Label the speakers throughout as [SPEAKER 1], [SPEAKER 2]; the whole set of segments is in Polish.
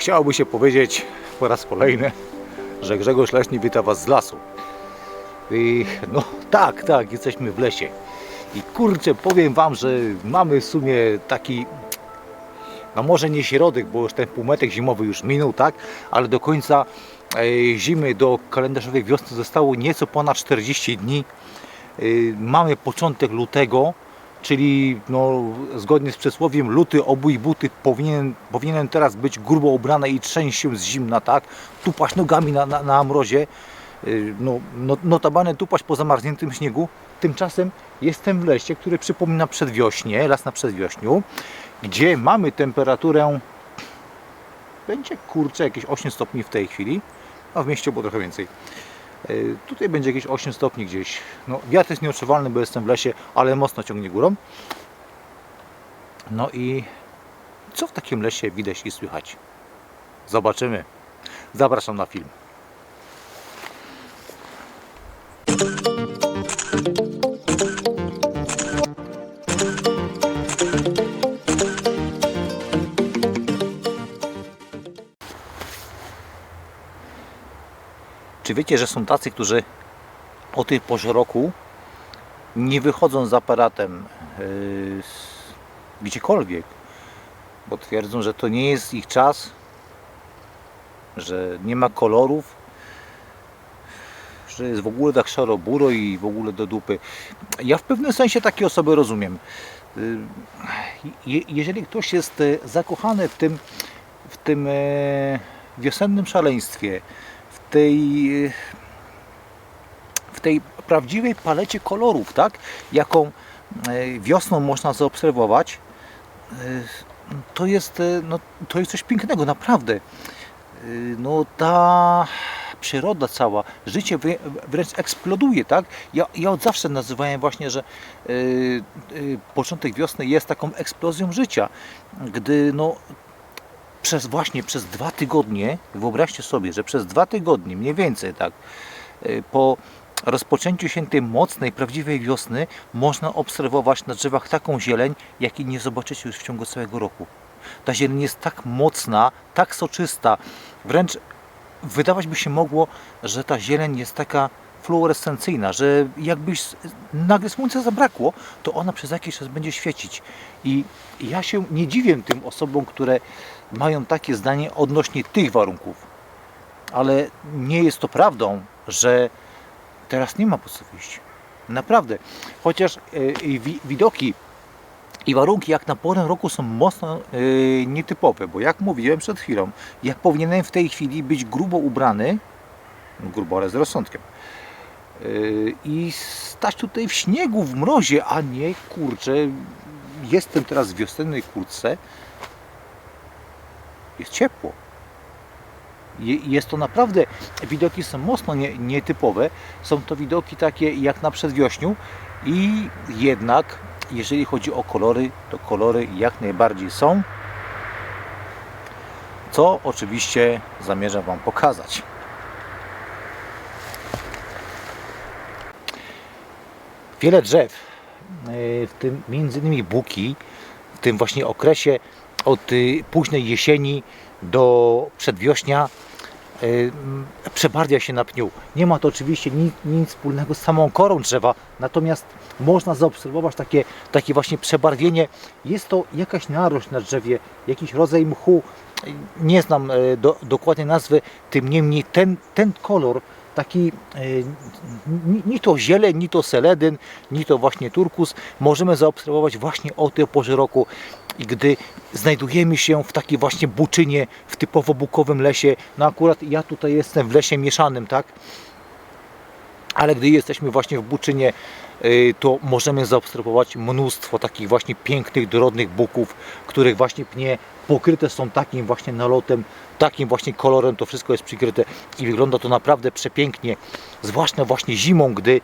[SPEAKER 1] Chciałoby się powiedzieć po raz kolejny, że Grzegorz Leśny wita Was z lasu. I no tak, tak, jesteśmy w lesie. I kurczę, powiem Wam, że mamy w sumie taki, no może nie środek, bo już ten półmetek zimowy już minął, tak? Ale do końca e, zimy, do kalendarzowej wiosny zostało nieco ponad 40 dni. E, mamy początek lutego, czyli no, zgodnie z przysłowiem luty obój buty powinien, powinien teraz być grubo ubrany i trzęść się z zimna, tak? Tupać nogami na, na, na mrozie. Y, No, no, notabene tupać po zamarzniętym śniegu. Tymczasem jestem w lesie, który przypomina przedwiośnie, las na przedwiośniu, gdzie mamy temperaturę będzie kurczę jakieś 8 stopni w tej chwili, a w mieście było trochę więcej. Y, Tutaj będzie jakieś 8 stopni gdzieś. No, wiatr jest nieodczuwalny, bo jestem w lesie, ale mocno ciągnie górą. No i co w takim lesie widać i słychać? Zobaczymy. Zapraszam na film. Czy wiecie, że są tacy, którzy o tej porze roku nie wychodzą z aparatem yy, gdziekolwiek, bo twierdzą, że to nie jest ich czas, że nie ma kolorów, że jest w ogóle tak szaro-buro i w ogóle do dupy. Ja w pewnym sensie takie osoby rozumiem. Je- Jeżeli ktoś jest e, zakochany w tym, w tym e, wiosennym szaleństwie, tej, w tej prawdziwej palecie kolorów, tak? jaką e, wiosną można zaobserwować, e, to jest, e, no, to jest coś pięknego, naprawdę. No ta przyroda cała, życie wrę- wręcz eksploduje, tak? Ja, ja od zawsze nazywałem właśnie, że początek wiosny jest taką eksplozją życia, gdy no przez właśnie przez dwa tygodnie, wyobraźcie sobie, że przez dwa tygodnie, mniej więcej tak, y, po rozpoczęciu się tej mocnej, prawdziwej wiosny można obserwować na drzewach taką zieleń, jakiej nie zobaczycie już w ciągu całego roku. Ta zieleń jest tak mocna, tak soczysta, wręcz wydawać by się mogło, że ta zieleń jest taka fluorescencyjna, że jakbyś nagle słońca zabrakło, to ona przez jakiś czas będzie świecić. I ja się nie dziwię tym osobom, które mają takie zdanie odnośnie tych warunków. Ale nie jest to prawdą, że teraz nie ma po co wyjść. Naprawdę. Chociaż wi- widoki i warunki jak na porę roku są mocno e, nietypowe, bo jak mówiłem przed chwilą, jak powinienem w tej chwili być grubo ubrany, grubo, ale z rozsądkiem, e, i stać tutaj w śniegu, w mrozie, a nie kurczę, jestem teraz w wiosennej kurtce, jest ciepło. Je- Jest to naprawdę, widoki są mocno nie, nietypowe. Są to widoki takie jak na przedwiośniu i jednak, jeżeli chodzi o kolory, to kolory jak najbardziej są. Co oczywiście zamierzam Wam pokazać. Wiele drzew, e, w tym między innymi buki, w tym właśnie okresie od y, późnej jesieni do przedwiośnia y, przebarwia się na pniu. Nie ma to oczywiście nic, nic wspólnego z samą korą drzewa, natomiast można zaobserwować takie, takie właśnie przebarwienie. Jest to jakaś narośl na drzewie, jakiś rodzaj mchu. Nie znam e, do, dokładnie nazwy, tym niemniej ten, ten kolor taki e, ni, ni to zieleń, ni to seledyn, ni to właśnie turkus możemy zaobserwować właśnie o tej porze roku i gdy znajdujemy się w takiej właśnie buczynie, w typowo bukowym lesie, no akurat ja tutaj jestem w lesie mieszanym, tak? Ale gdy jesteśmy właśnie w buczynie, y, to możemy zaobserwować mnóstwo takich właśnie pięknych, dorodnych buków, których właśnie pnie pokryte są takim właśnie nalotem, takim właśnie kolorem, to wszystko jest przykryte i wygląda to naprawdę przepięknie, zwłaszcza właśnie zimą, gdy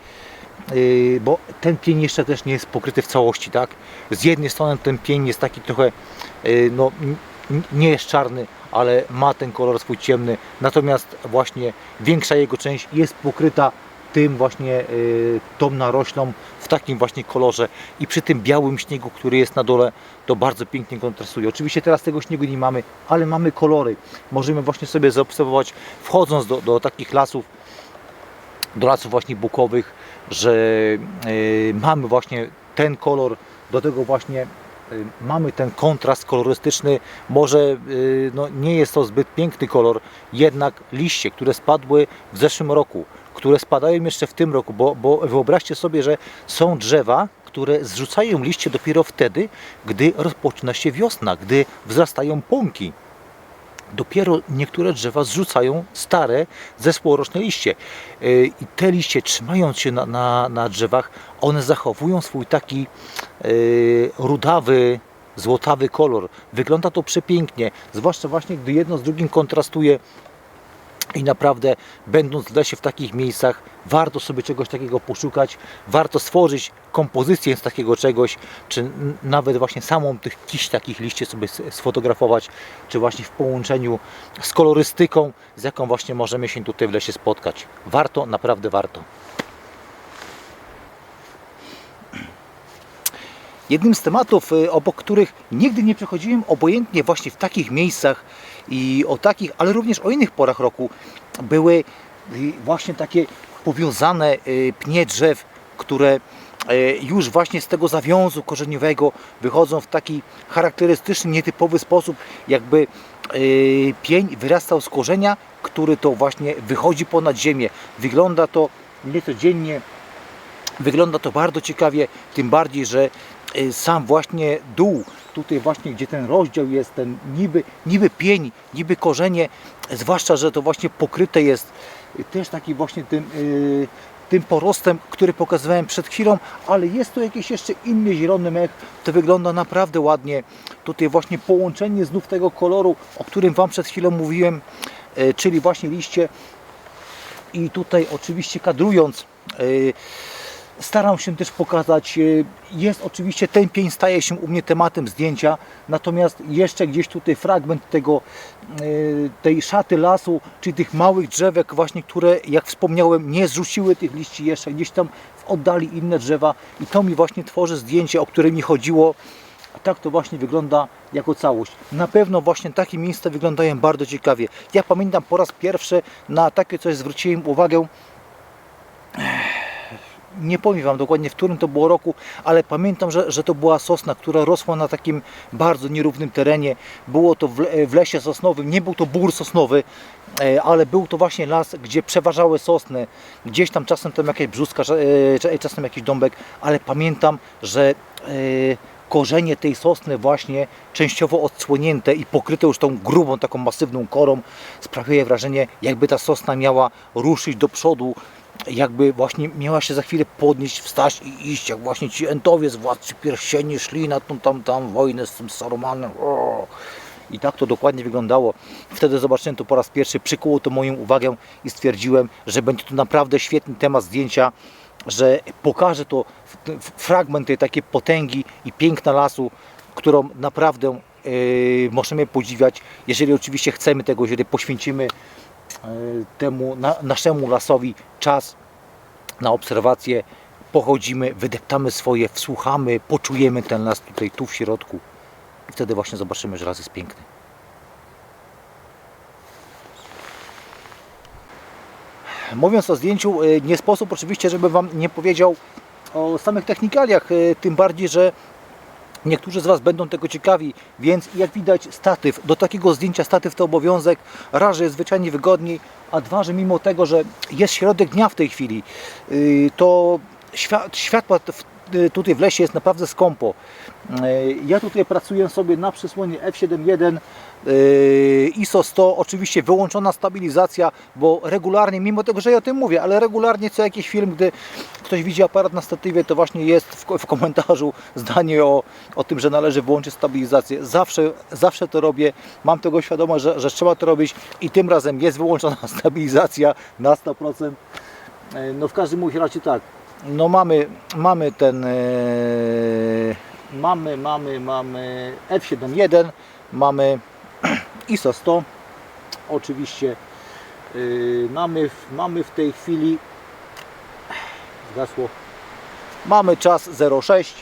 [SPEAKER 1] bo ten pień jeszcze też nie jest pokryty w całości, tak? Z jednej strony ten pień jest taki trochę, yy, no nie jest czarny, ale ma ten kolor swój ciemny, natomiast właśnie większa jego część jest pokryta tym właśnie y, tą naroślą w takim właśnie kolorze i przy tym białym śniegu, który jest na dole, to bardzo pięknie kontrastuje. Oczywiście teraz tego śniegu nie mamy, ale mamy kolory. Możemy właśnie sobie zaobserwować, wchodząc do, do takich lasów, do lasów właśnie bukowych, że y, mamy właśnie ten kolor, do tego właśnie y, mamy ten kontrast kolorystyczny. Może y, no, nie jest to zbyt piękny kolor, jednak liście, które spadły w zeszłym roku, które spadają jeszcze w tym roku, bo, bo wyobraźcie sobie, że są drzewa, które zrzucają liście dopiero wtedy, gdy rozpoczyna się wiosna, gdy wzrastają pąki dopiero niektóre drzewa zrzucają stare, zespółroczne liście. Yy, I te liście, trzymając się na, na, na drzewach, one zachowują swój taki yy, rudawy, złotawy kolor. Wygląda to przepięknie, zwłaszcza właśnie gdy jedno z drugim kontrastuje. I naprawdę, będąc w lesie w takich miejscach, warto sobie czegoś takiego poszukać, warto stworzyć kompozycję z takiego czegoś, czy nawet właśnie samą tych kiść takich liści sobie sfotografować, czy właśnie w połączeniu z kolorystyką, z jaką właśnie możemy się tutaj w lesie spotkać. Warto, naprawdę warto. Jednym z tematów, y, obok których nigdy nie przechodziłem obojętnie właśnie w takich miejscach i o takich, ale również o innych porach roku, były właśnie takie powiązane y, pnie drzew, które y, już właśnie z tego zawiązu korzeniowego wychodzą w taki charakterystyczny, nietypowy sposób, jakby y, pień wyrastał z korzenia, który to właśnie wychodzi ponad ziemię. Wygląda to niecodziennie, Wygląda to bardzo ciekawie, tym bardziej, że sam właśnie dół, tutaj właśnie gdzie ten rozdział jest, ten niby, niby pień, niby korzenie, zwłaszcza, że to właśnie pokryte jest też taki właśnie tym, y, tym porostem, który pokazywałem przed chwilą, ale jest tu jakiś jeszcze inny zielony mech, to wygląda naprawdę ładnie. Tutaj właśnie połączenie znów tego koloru, o którym Wam przed chwilą mówiłem, y, czyli właśnie liście i tutaj oczywiście kadrując y, staram się też pokazać, y, jest oczywiście ten pień staje się u mnie tematem zdjęcia, natomiast jeszcze gdzieś tutaj fragment tego, y, tej szaty lasu, czyli tych małych drzewek właśnie, które jak wspomniałem nie zrzuciły tych liści jeszcze, gdzieś tam w oddali inne drzewa i to mi właśnie tworzy zdjęcie, o które mi chodziło, a tak to właśnie wygląda jako całość. Na pewno właśnie takie miejsca wyglądają bardzo ciekawie. Ja pamiętam po raz pierwszy na takie coś zwróciłem uwagę nie powiem Wam dokładnie w którym to było roku, ale pamiętam, że, że to była sosna, która rosła na takim bardzo nierównym terenie. Było to w, le- w lesie sosnowym, nie był to bór sosnowy, e, ale był to właśnie las, gdzie przeważały sosny. Gdzieś tam czasem tam jakaś brzuska, e, cza- czasem jakiś dąbek, ale pamiętam, że e, korzenie tej sosny właśnie częściowo odsłonięte i pokryte już tą grubą, taką masywną korą sprawiaje wrażenie, jakby ta sosna miała ruszyć do przodu, jakby właśnie miała się za chwilę podnieść, wstać i iść, jak właśnie ci entowie z władcy pierścieni szli na tą tam, tam wojnę z tym Sarumanem. I tak to dokładnie wyglądało. Wtedy zobaczyłem to po raz pierwszy, przykuło to moją uwagę i stwierdziłem, że będzie to naprawdę świetny temat zdjęcia, że pokażę to fragment tej takiej potęgi i piękna lasu, którą naprawdę yy, możemy podziwiać, jeżeli oczywiście chcemy tego, jeżeli poświęcimy temu na, naszemu lasowi czas na obserwację, pochodzimy, wydeptamy swoje, wsłuchamy, poczujemy ten las tutaj, tu w środku. I wtedy właśnie zobaczymy, że las jest piękny. Mówiąc o zdjęciu, e, nie sposób oczywiście, żeby Wam nie powiedział o samych technikaliach, e, tym bardziej, że Niektórzy z Was będą tego ciekawi, więc jak widać statyw, do takiego zdjęcia statyw to obowiązek, raz, że jest zwyczajnie wygodniej, a dwa, że mimo tego, że jest środek dnia w tej chwili, yy, to świat, światła yy, tutaj w lesie jest naprawdę skąpo. Yy, Ja tutaj pracuję sobie na przysłonie F7.1 yy, ISO 100, oczywiście wyłączona stabilizacja, bo regularnie, mimo tego, że ja o tym mówię, ale regularnie co jakiś film, gdy ktoś widzi aparat na statywie, to właśnie jest w, komentarzu zdanie o, o tym, że należy wyłączyć stabilizację. Zawsze, zawsze to robię, mam tego świadomość, że, że trzeba to robić i tym razem jest wyłączona stabilizacja na 100%. E, No w każdym razie tak, no mamy, mamy ten, e, mamy, mamy, mamy F7.1, mamy ISO 100, oczywiście yy, mamy, mamy w tej chwili Zasło. Mamy czas 06.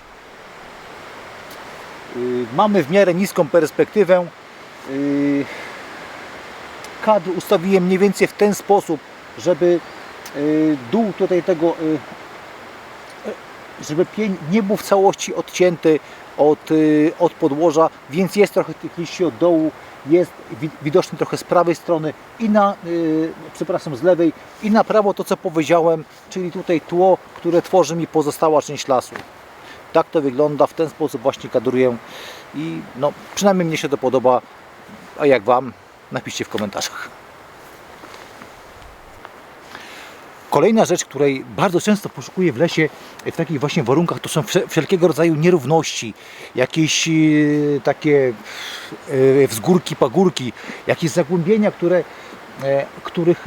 [SPEAKER 1] Yy, Mamy w miarę niską perspektywę. Yy, Kadr ustawiłem mniej więcej w ten sposób, żeby yy, dół tutaj tego, yy, yy, żeby pień nie był w całości odcięty od, yy, od podłoża, więc jest trochę tych liści od dołu, jest wi- widoczny trochę z prawej strony i na, yy, przepraszam, z lewej i na prawo to co powiedziałem, czyli tutaj tło, które tworzy mi pozostała część lasu. Tak to wygląda, w ten sposób właśnie kadruję i no, przynajmniej mnie się to podoba, a jak Wam, napiszcie w komentarzach. Kolejna rzecz, której bardzo często poszukuję w lesie, w takich właśnie warunkach, to są wsze- wszelkiego rodzaju nierówności, jakieś e, takie e, wzgórki, pagórki, jakieś zagłębienia, które, e, których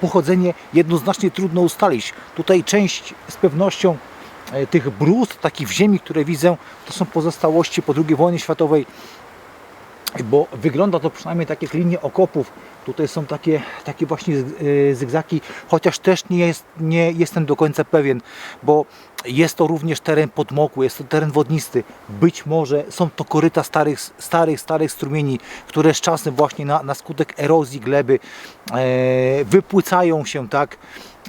[SPEAKER 1] pochodzenie jednoznacznie trudno ustalić. Tutaj część z pewnością tych brust, takich w ziemi, które widzę, to są pozostałości po II wojnie światowej, bo wygląda to przynajmniej tak jak linie okopów. Tutaj są takie, takie właśnie y, zygzaki, chociaż też nie, jest, nie jestem do końca pewien, bo jest to również teren podmokły, jest to teren wodnisty. Być może są to koryta starych, starych, starych strumieni, które z czasem właśnie na, na skutek erozji gleby e, wypłycają się, tak?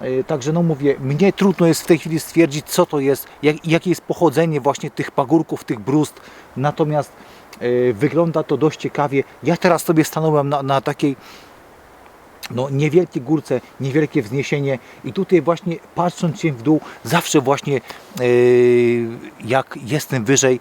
[SPEAKER 1] E, Także no mówię, mnie trudno jest w tej chwili stwierdzić, co to jest, jak, jakie jest pochodzenie właśnie tych pagórków, tych brust. Natomiast e, wygląda to dość ciekawie. Ja teraz sobie stanąłem na, na takiej no, niewielkie górce, niewielkie wzniesienie i tutaj właśnie patrząc się w dół, zawsze właśnie yy, jak jestem wyżej,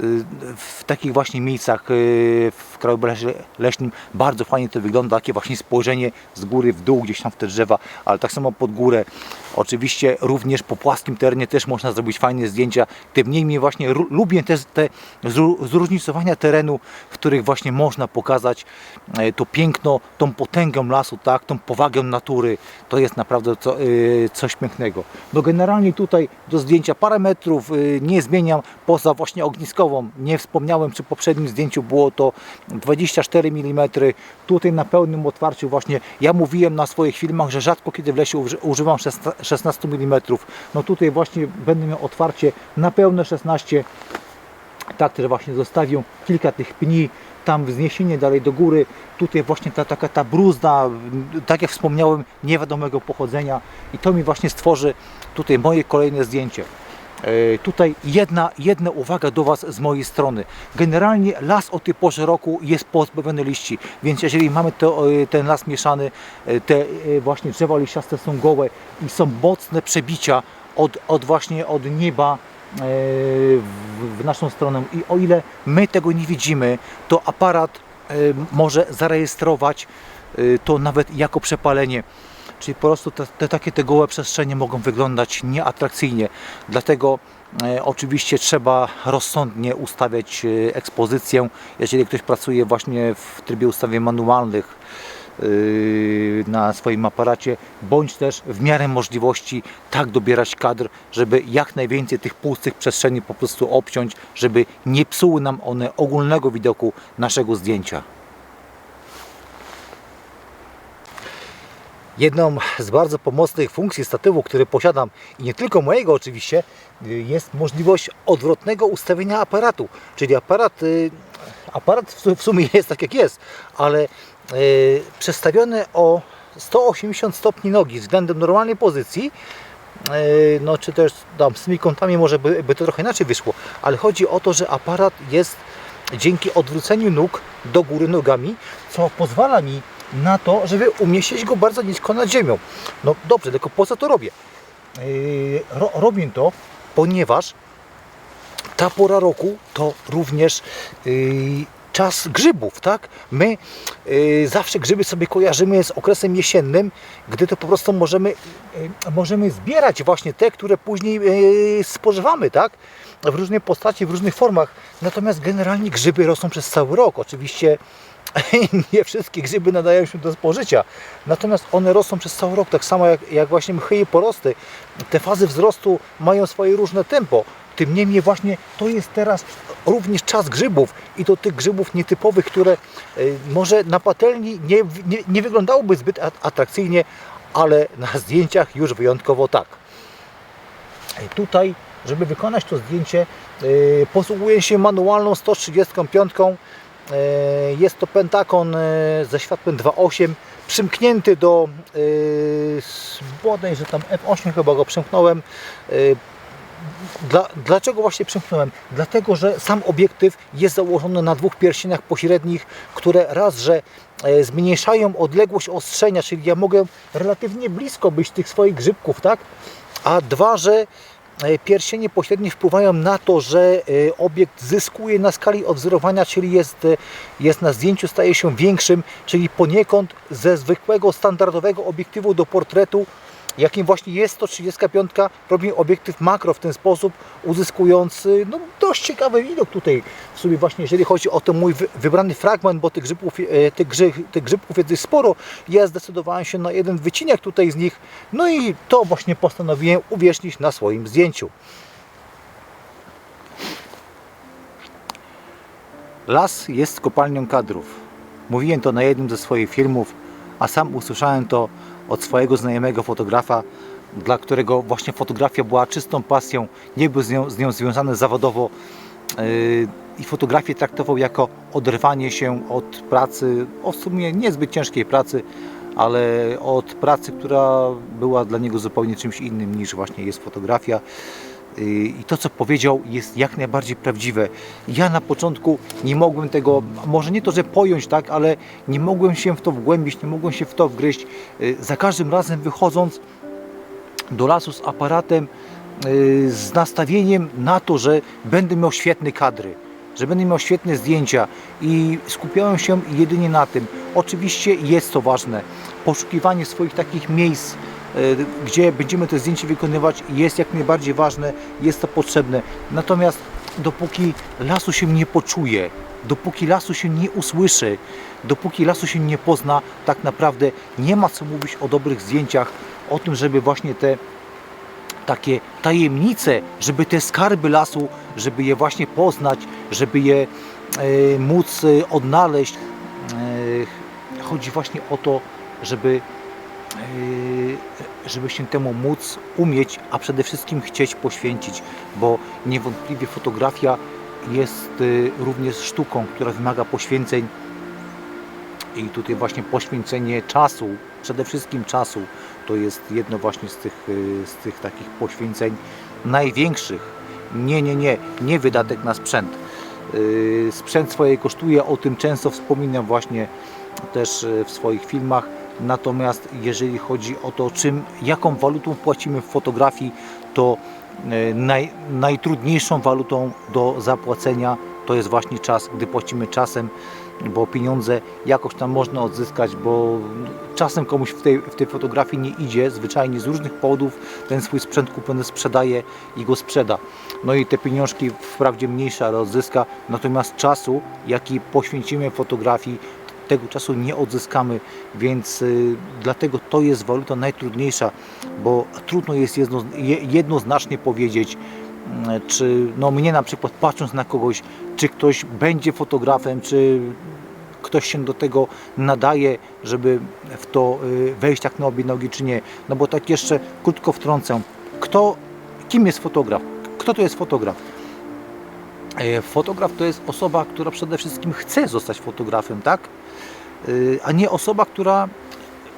[SPEAKER 1] yy, w takich właśnie miejscach yy, w krajobrazie leśnym bardzo fajnie to wygląda, takie właśnie spojrzenie z góry w dół, gdzieś tam w te drzewa, ale tak samo pod górę. Oczywiście również po płaskim terenie też można zrobić fajne zdjęcia. Tym niemniej właśnie lubię te zróżnicowania terenu, w których właśnie można pokazać e, to piękno, tą potęgę lasu, tak, tą powagę natury. To jest naprawdę co, y, coś pięknego. No generalnie tutaj do zdjęcia parę metrów y, nie zmieniam poza właśnie ogniskową. Nie wspomniałem przy poprzednim zdjęciu było to 24 mm. Tutaj na pełnym otwarciu właśnie ja mówiłem na swoich filmach, że rzadko kiedy w lesie uży- używam 16 mm. No tutaj właśnie będę miał otwarcie na pełne 16 tak też właśnie zostawią kilka tych pni, tam wzniesienie dalej do góry, tutaj właśnie ta taka ta bruzda, tak jak wspomniałem, niewiadomego pochodzenia i to mi właśnie stworzy tutaj moje kolejne zdjęcie. E, Tutaj jedna, jedna uwaga do Was z mojej strony. Generalnie las o tej porze roku jest pozbawiony liści, więc jeżeli mamy to, e, ten las mieszany, e, te właśnie drzewa liściaste są gołe i są mocne przebicia od, od właśnie od nieba w, naszą stronę i o ile my tego nie widzimy, to aparat może zarejestrować to nawet jako przepalenie. Czyli po prostu te, te takie te gołe przestrzenie mogą wyglądać nieatrakcyjnie. Dlatego e, oczywiście trzeba rozsądnie ustawiać e, ekspozycję. Jeżeli ktoś pracuje właśnie w trybie ustawień manualnych, yy, na swoim aparacie, bądź też w miarę możliwości tak dobierać kadr, żeby jak najwięcej tych pustych przestrzeni po prostu obciąć, żeby nie psuły nam one ogólnego widoku naszego zdjęcia. Jedną z bardzo pomocnych funkcji statywu, który posiadam i nie tylko mojego oczywiście, y, jest możliwość odwrotnego ustawienia aparatu. Czyli aparat, y, aparat w su- w sumie jest tak jak jest, ale y, przestawiony o 180 stopni nogi względem normalnej pozycji, no czy też tam z tymi kątami może by, by to trochę inaczej wyszło, ale chodzi o to, że aparat jest dzięki odwróceniu nóg do góry nogami, co pozwala mi na to, żeby umieścić go bardzo nisko nad ziemią. No dobrze, tylko po co to robię? Yy, ro, robię to, ponieważ ta pora roku to również yy, czas grzybów, tak? My yy, zawsze grzyby sobie kojarzymy z okresem jesiennym, gdy to po prostu możemy, możemy zbierać właśnie te, które później spożywamy, tak? W różnej postaci, w różnych formach. Natomiast generalnie grzyby rosną przez cały rok. Oczywiście nie wszystkie grzyby nadają się do spożycia. Natomiast one rosną przez cały rok, tak samo jak, jak właśnie mchy i porosty. Te fazy wzrostu mają swoje różne tempo. Tym niemniej właśnie to jest teraz również czas grzybów i to tych grzybów nietypowych, które y, może na patelni nie, nie, nie wyglądałoby zbyt at- atrakcyjnie, ale na zdjęciach już wyjątkowo tak. E, Tutaj, żeby wykonać to zdjęcie, e, posługuję się manualną 135. E, Jest to Pentakon e, ze światłem 2.8 przymknięty do e, s- bodaj, że tam F8 chyba go przymknąłem. Dla, dlaczego właśnie przymknąłem? Dlatego, że sam obiektyw jest założony na dwóch pierścieniach pośrednich, które raz, że zmniejszają odległość ostrzenia, czyli ja mogę relatywnie blisko być tych swoich grzybków, tak? A dwa, że pierścienie pośrednie wpływają na to, że e, obiekt zyskuje na skali odwzorowania, czyli jest, e, jest na zdjęciu, staje się większym, czyli poniekąd ze zwykłego, standardowego obiektywu do portretu, jakim właśnie jest 135, robi obiektyw makro w ten sposób, uzyskując no, dość ciekawy widok tutaj w sumie właśnie, jeżeli chodzi o ten mój wy- wybrany fragment, bo tych grzybków, e, tych, grzy, tych grzybków jest sporo, ja zdecydowałem się na jeden wycinek tutaj z nich, no i to właśnie postanowiłem uwiecznić na swoim zdjęciu. Las jest kopalnią kadrów. Mówiłem to na jednym ze swoich filmów, a sam usłyszałem to od swojego znajomego fotografa, dla którego właśnie fotografia była czystą pasją, nie był z nią, z nią związany zawodowo yy, i fotografię traktował jako oderwanie się od pracy, o sumie niezbyt ciężkiej pracy, ale od pracy, która była dla niego zupełnie czymś innym niż właśnie jest fotografia. I to, co powiedział, jest jak najbardziej prawdziwe. Ja na początku nie mogłem tego, może nie to, że pojąć, tak, ale nie mogłem się w to wgłębić, nie mogłem się w to wgryźć. Yy, Za każdym razem wychodząc do lasu z aparatem, yy, z nastawieniem na to, że będę miał świetne kadry, że będę miał świetne zdjęcia i skupiałem się jedynie na tym. Oczywiście jest to ważne. Poszukiwanie swoich takich miejsc, gdzie będziemy te zdjęcie wykonywać jest jak najbardziej ważne, jest to potrzebne. Natomiast dopóki lasu się nie poczuje, dopóki lasu się nie usłyszy, dopóki lasu się nie pozna, tak naprawdę nie ma co mówić o dobrych zdjęciach, o tym, żeby właśnie te takie tajemnice, żeby te skarby lasu, żeby je właśnie poznać, żeby je e, móc e, odnaleźć. E, chodzi właśnie o to, żeby, e, żeby się temu móc umieć, a przede wszystkim chcieć poświęcić, bo niewątpliwie fotografia jest e, również sztuką, która wymaga poświęceń i tutaj właśnie poświęcenie czasu, przede wszystkim czasu, to jest jedno właśnie z tych, y, z tych takich poświęceń największych. Nie, nie, nie, nie wydatek na sprzęt. Yy, Sprzęt swoje kosztuje, o tym często wspominam właśnie też w swoich filmach. Natomiast jeżeli chodzi o to, czym, jaką walutą płacimy w fotografii, to y, naj, najtrudniejszą walutą do zapłacenia to jest właśnie czas, gdy płacimy czasem, bo pieniądze jakoś tam można odzyskać, bo czasem komuś w tej, w tej fotografii nie idzie, zwyczajnie z różnych powodów ten swój sprzęt kupiony sprzedaje i go sprzeda. No i te pieniążki wprawdzie mniejsze, ale odzyska, natomiast czasu, jaki poświęcimy fotografii, tego czasu nie odzyskamy, więc y, dlatego to jest waluta najtrudniejsza, bo trudno jest jedno, je- jednoznacznie powiedzieć, mm, czy no mnie na przykład patrząc na kogoś, czy ktoś będzie fotografem, czy ktoś się do tego nadaje, żeby w to y, wejść jak na obie nogi, czy nie. No bo tak jeszcze krótko wtrącę. Kto, kim jest fotograf? Kto to jest fotograf? E, Fotograf to jest osoba, która przede wszystkim chce zostać fotografem, tak? Y, A nie osoba, która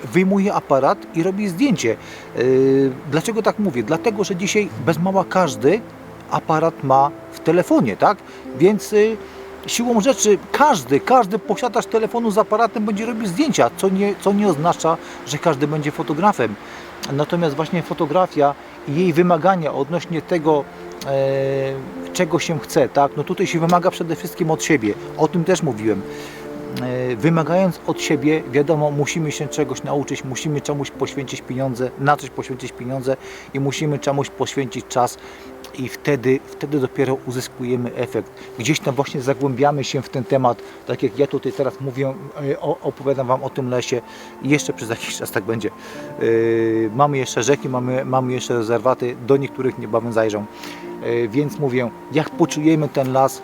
[SPEAKER 1] wyjmuje aparat i robi zdjęcie. Y, Dlaczego tak mówię? Dlatego, że dzisiaj bez mała każdy aparat ma w telefonie, tak? Więc y, siłą rzeczy każdy, każdy posiadacz telefonu z aparatem będzie robił zdjęcia, co nie, co nie oznacza, że każdy będzie fotografem. Natomiast właśnie fotografia i jej wymagania odnośnie tego, e, czego się chce, tak? No tutaj się wymaga przede wszystkim od siebie. O tym też mówiłem. E, wymagając od siebie, wiadomo, musimy się czegoś nauczyć, musimy czemuś poświęcić pieniądze, na coś poświęcić pieniądze i musimy czemuś poświęcić czas i wtedy, wtedy dopiero uzyskujemy efekt. Gdzieś tam właśnie zagłębiamy się w ten temat, tak jak ja tutaj teraz mówię, e, opowiadam Wam o tym lesie i jeszcze przez jakiś czas tak będzie. E, Mamy jeszcze rzeki, mamy, mamy jeszcze rezerwaty, do niektórych niebawem zajrzą. E, Więc mówię, jak poczujemy ten las,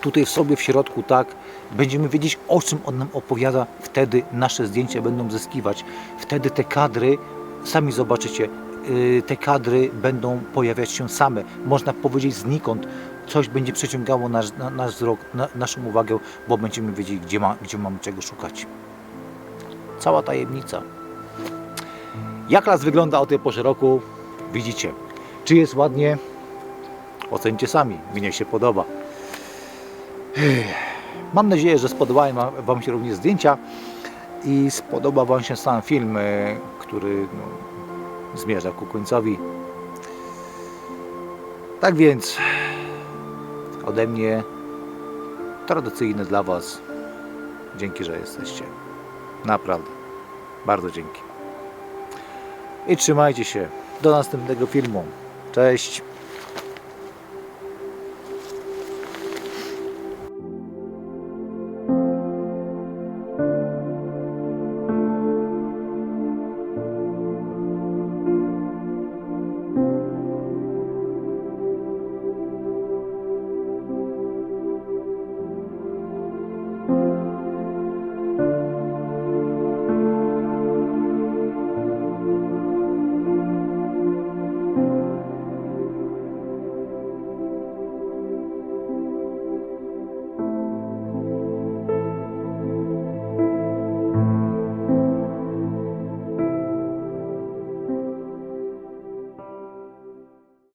[SPEAKER 1] tutaj w sobie w środku, tak, będziemy wiedzieć o czym on nam opowiada, wtedy nasze zdjęcia będą zyskiwać. Wtedy te kadry, sami zobaczycie, y, te kadry będą pojawiać się same. Można powiedzieć znikąd. Coś będzie przyciągało nasz, na, nasz wzrok, na, naszą uwagę, bo będziemy wiedzieli, gdzie, ma, gdzie mamy czego szukać. Cała tajemnica. Jak las wygląda o tej porze roku? Widzicie. Czy jest ładnie? Ocencie sami. Mnie się podoba. Mam nadzieję, że spodobają Wam- Wam się również zdjęcia i spodoba Wam się sam film, e, który no, zmierza ku końcowi. Tak więc ode mnie tradycyjne dla Was. Dzięki, że jesteście. Naprawdę. Bardzo dzięki. I trzymajcie się. Do następnego filmu. Cześć.